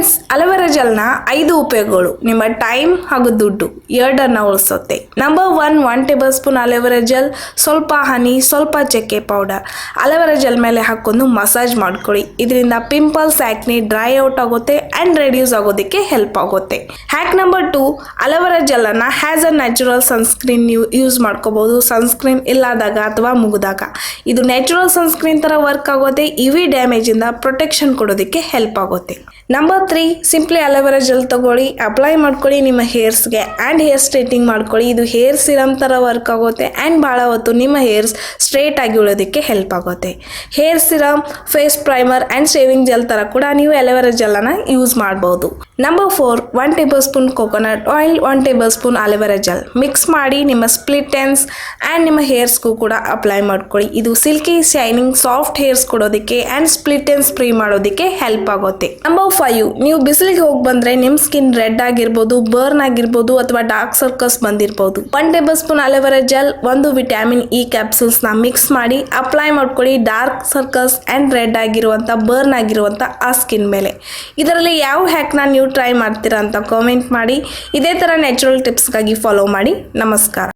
Friends aloe vera ಜೆಲ್ನ ಐದು ಉಪಯೋಗಗಳು. ನಿಮ್ಮ ಟೈಮ್ ಹಾಗೂ ದುಡ್ಡು ಎರಡನ್ನ ಉಳಿಸುತ್ತೆ. Number one one tablespoon aloe vera gel. ಸ್ವಲ್ಪ ಹನಿ, ಸ್ವಲ್ಪ ಚಕ್ಕೆ ಪೌಡರ್ ಅಲೋವೆರಾ ಜೆಲ್ ಮೇಲೆ ಹಾಕೊಂಡು ಮಸಾಜ್ ಮಾಡ್ಕೊಳ್ಳಿ. ಇದರಿಂದ ಪಿಂಪಲ್ಸ್ ಆಕ್ನಿ ಡ್ರೈ ಔಟ್ ಆಗುತ್ತೆ ಆ್ಯಂಡ್ ರೆಡ್ಯೂಸ್ ಆಗೋದಕ್ಕೆ ಹೆಲ್ಪ್ ಆಗುತ್ತೆ. Hack number two aloe vera ಜೆಲ್ಲನ್ನು has a natural sunscreen ನೀವು ಯೂಸ್ ಮಾಡ್ಕೋಬಹುದು ಸನ್ಸ್ಕ್ರೀನ್ ಇಲ್ಲದಾಗ ಅಥವಾ ಮುಗಿದಾಗ. ಇದು ನ್ಯಾಚುರಲ್ ಸನ್ಸ್ಕ್ರೀನ್ ಥರ ವರ್ಕ್ ಆಗುತ್ತೆ ಇವಿ ಡ್ಯಾಮೇಜಿಂದ ಪ್ರೊಟೆಕ್ಷನ್ ಕೊಡೋದಕ್ಕೆ ಹೆಲ್ಪ್ ಆಗುತ್ತೆ. Number three simply aloe vera gel ತಗೊಳ್ಳಿ ಅಪ್ಲೈ ಮಾಡ್ಕೊಳ್ಳಿ ನಿಮ್ಮ ಹೇರ್ಸ್ಗೆ ಆ್ಯಂಡ್ ಹೇರ್ ಸ್ಟ್ರೇಟಿಂಗ್ ಮಾಡ್ಕೊಳ್ಳಿ. ಇದು ಹೇರ್ ಸಿರಮ್ ಥರ ವರ್ಕ್ ಆಗುತ್ತೆ ಆ್ಯಂಡ್ ಭಾಳ ಹೊತ್ತು ನಿಮ್ಮ ಹೇರ್ಸ್ ಸ್ಟ್ರೇಟ್ ಆಗಿ ಉಳೋದಕ್ಕೆ ಹೆಲ್ಪ್ ಆಗುತ್ತೆ. Hair serum face primer and shaving gel ಥರ ಕೂಡ ನೀವು ಅಲೋವೆರಾ ಜೆಲ್ಲನ್ನು ಯೂಸ್ ಮಾಡ್ಬೋದು. Number four one tablespoon coconut oil one tablespoon aloe vera gel mix ಮಾಡಿ ನಿಮ್ಮ ಸ್ಪ್ಲಿಟ್ ಎಂಡ್ಸ್ ಆ್ಯಂಡ್ ನಿಮ್ಮ ಹೇರ್ಸ್ಗೂ ಕೂಡ ಅಪ್ಲೈ ಮಾಡ್ಕೊಳ್ಳಿ. ಇದು ಸಿಲ್ಕಿ ಶೈನಿಂಗ್ ಸಾಫ್ಟ್ ಹೇರ್ಸ್ ಕೊಡೋದಕ್ಕೆ ಆ್ಯಂಡ್ ಸ್ಪ್ಲಿಟ್ ಎಂಡ್ಸ್ ಫ್ರೀ ಮಾಡೋದಕ್ಕೆ ಹೆಲ್ಪ್ ಆಗುತ್ತೆ. ನಂಬರ್ ಫೈವ್ ನೀವು ಬಿಸಿಲಿಗೆ ಹೋಗಿ ಬಂದ್ರೆ ನಿಮ್ ಸ್ಕಿನ್ ರೆಡ್ ಆಗಿರ್ಬೋದು ಬರ್ನ್ ಆಗಿರ್ಬೋದು ಅಥವಾ ಡಾರ್ಕ್ ಸರ್ಕಲ್ಸ್ ಬಂದಿರ್ಬೋದು. One tablespoon aloe vera gel ಒಂದು ವಿಟಮಿನ್ ಇ ಕ್ಯಾಪ್ಸೂಲ್ಸ್ನ ಮಿಕ್ಸ್ ಮಾಡಿ ಅಪ್ಲೈ ಮಾಡ್ಕೊಳ್ಳಿ. ಡಾರ್ಕ್ ಸರ್ಕಲ್ಸ್ ಅಂಡ್ ರೆಡ್ ಆಗಿರುವಂತ ಬರ್ನ್ ಆಗಿರುವಂತ ಆ ಸ್ಕಿನ್ ಮೇಲೆ. ಇದರಲ್ಲಿ ಯಾವ ಹ್ಯಾಕ್ನ ನೀವು ಟ್ರೈ ಮಾಡ್ತೀರಾ ಅಂತ ಕಾಮೆಂಟ್ ಮಾಡಿ. ಇದೇ ತರ ನ್ಯಾಚುರಲ್ ಟಿಪ್ಸ್ಗಾಗಿ ಫಾಲೋ ಮಾಡಿ. ನಮಸ್ಕಾರ.